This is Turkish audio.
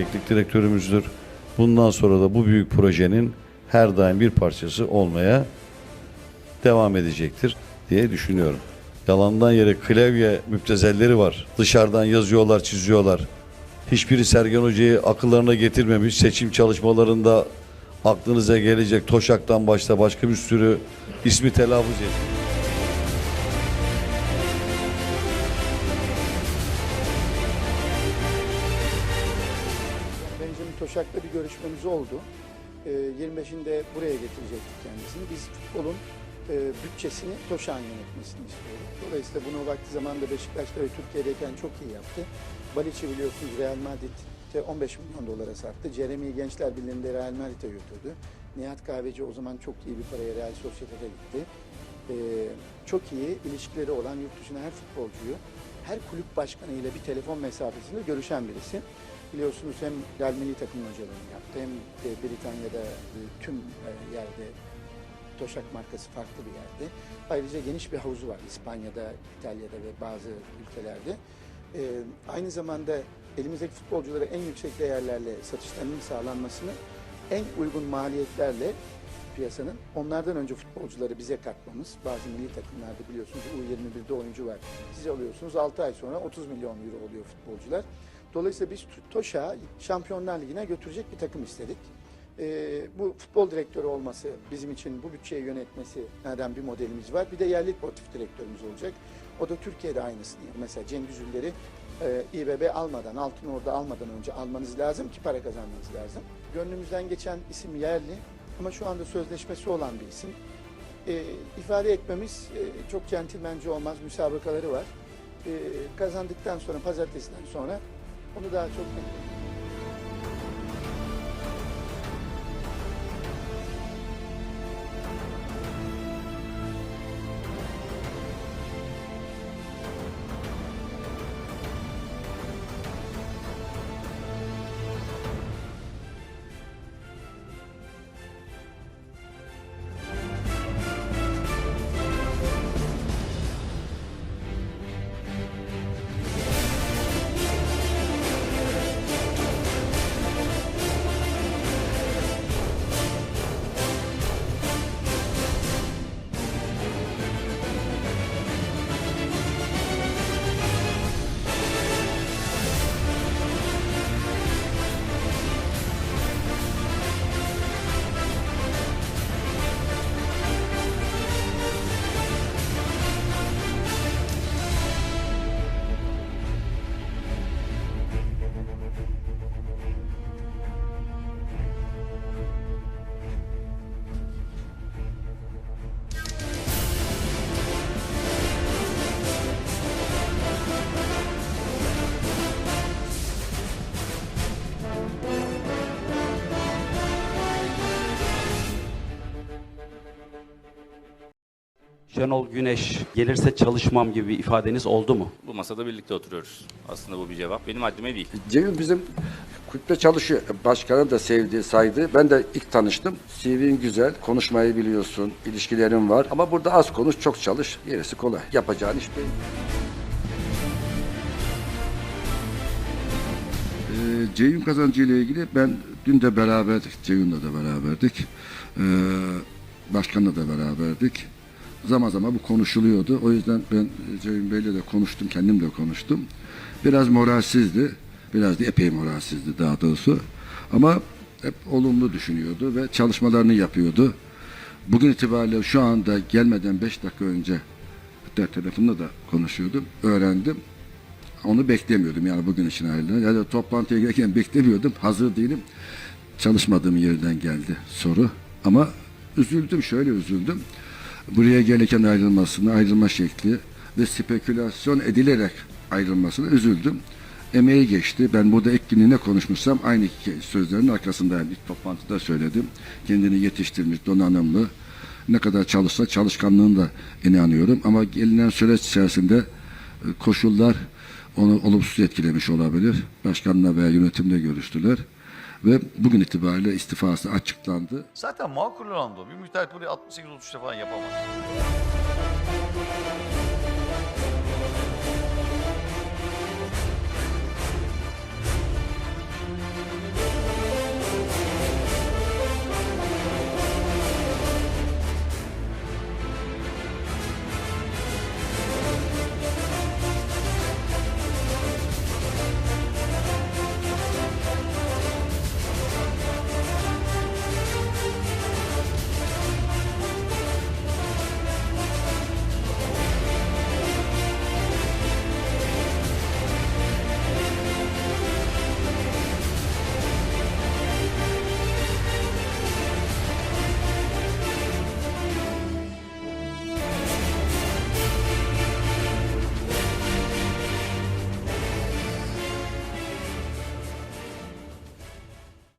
teknik direktörümüzdür. Bundan sonra da bu büyük projenin her daim bir parçası olmaya devam edecektir diye düşünüyorum. Yalandan yere klavye müptezelleri var. Dışarıdan yazıyorlar, çiziyorlar. Hiçbiri Sergen Hoca'yı akıllarına getirmemiş. Seçim çalışmalarında aklınıza gelecek Toşak'tan başta başka bir sürü ismi telaffuz edin. Toşak'la bir görüşmemiz oldu. Ee, 25'inde buraya getirecektik kendisini. Biz futbolun e, bütçesini Toşak'ın yönetmesini istiyoruz. Dolayısıyla bunu vakti zamanında Beşiktaş'ta ve Türkiye'deyken çok iyi yaptı. Balic'i biliyorsunuz Real Madrid'de 15 milyon dolara sattı. Jeremy Gençler Birliği'nde Real Madrid'e götürdü. Nihat Kahveci o zaman çok iyi bir paraya Real Sociedad'a gitti. Ee, çok iyi ilişkileri olan yurt dışına her futbolcuyu her kulüp başkanıyla bir telefon mesafesinde görüşen birisi. Biliyorsunuz hem Real Milli takımın hocalığını yaptı hem de Britanya'da e, tüm e, yerde Toşak markası farklı bir yerde. Ayrıca geniş bir havuzu var İspanya'da, İtalya'da ve bazı ülkelerde. E, aynı zamanda elimizdeki futbolculara en yüksek değerlerle satışlarının sağlanmasını en uygun maliyetlerle piyasanın onlardan önce futbolcuları bize katmamız. Bazı milli takımlarda biliyorsunuz U21'de oyuncu var. Siz alıyorsunuz 6 ay sonra 30 milyon euro oluyor futbolcular. Dolayısıyla biz TOŞ'a Şampiyonlar Ligi'ne götürecek bir takım istedik. Ee, bu futbol direktörü olması bizim için bu bütçeyi yönetmesi nereden bir modelimiz var. Bir de yerli sportif direktörümüz olacak. O da Türkiye'de aynısını. Mesela Cengiz Üller'i e, İBB almadan, Altın Orda almadan önce almanız lazım ki para kazanmanız lazım. Gönlümüzden geçen isim yerli ama şu anda sözleşmesi olan bir isim. E, ifade etmemiz e, çok centilmence olmaz, müsabakaları var. E, kazandıktan sonra, pazartesiden sonra onu daha çok Şenol Güneş gelirse çalışmam gibi bir ifadeniz oldu mu? Bu masada birlikte oturuyoruz. Aslında bu bir cevap. Benim haddime değil. Cemil bizim kulüpte çalışıyor. Başkanın da sevdiği, saydığı. Ben de ilk tanıştım. CV'in güzel, konuşmayı biliyorsun, ilişkilerin var. Ama burada az konuş, çok çalış. Gerisi kolay. Yapacağın iş belli. Ee, Ceyhun kazancı ile ilgili ben dün de beraberdik. Ceyhun'la da beraberdik. Ee, başkanla da beraberdik. Zaman zaman bu konuşuluyordu. O yüzden ben Ceyhun Bey'le de konuştum, kendim de konuştum. Biraz moralsizdi. Biraz da epey moralsizdi daha doğrusu. Ama hep olumlu düşünüyordu ve çalışmalarını yapıyordu. Bugün itibariyle şu anda gelmeden 5 dakika önce hatta telefonla da konuşuyordum. Öğrendim. Onu beklemiyordum yani bugün için ayrılan. Yani toplantıya gelirken beklemiyordum. Hazır değilim. Çalışmadığım yerden geldi soru. Ama üzüldüm, şöyle üzüldüm. Buraya gelirken ayrılmasına, ayrılma şekli ve spekülasyon edilerek ayrılmasına üzüldüm. Emeği geçti. Ben burada ilk günü ne konuşmuşsam aynı sözlerin arkasındayım. İlk toplantıda söyledim. Kendini yetiştirmiş, donanımlı. Ne kadar çalışsa çalışkanlığına da inanıyorum. Ama gelinen süreç içerisinde e, koşullar onu olumsuz etkilemiş olabilir. Başkanla veya yönetimle görüştüler. Ve bugün itibariyle istifası açıklandı. Zaten makul olan da. Bir müteahhit burayı 68 33'te falan yapamaz.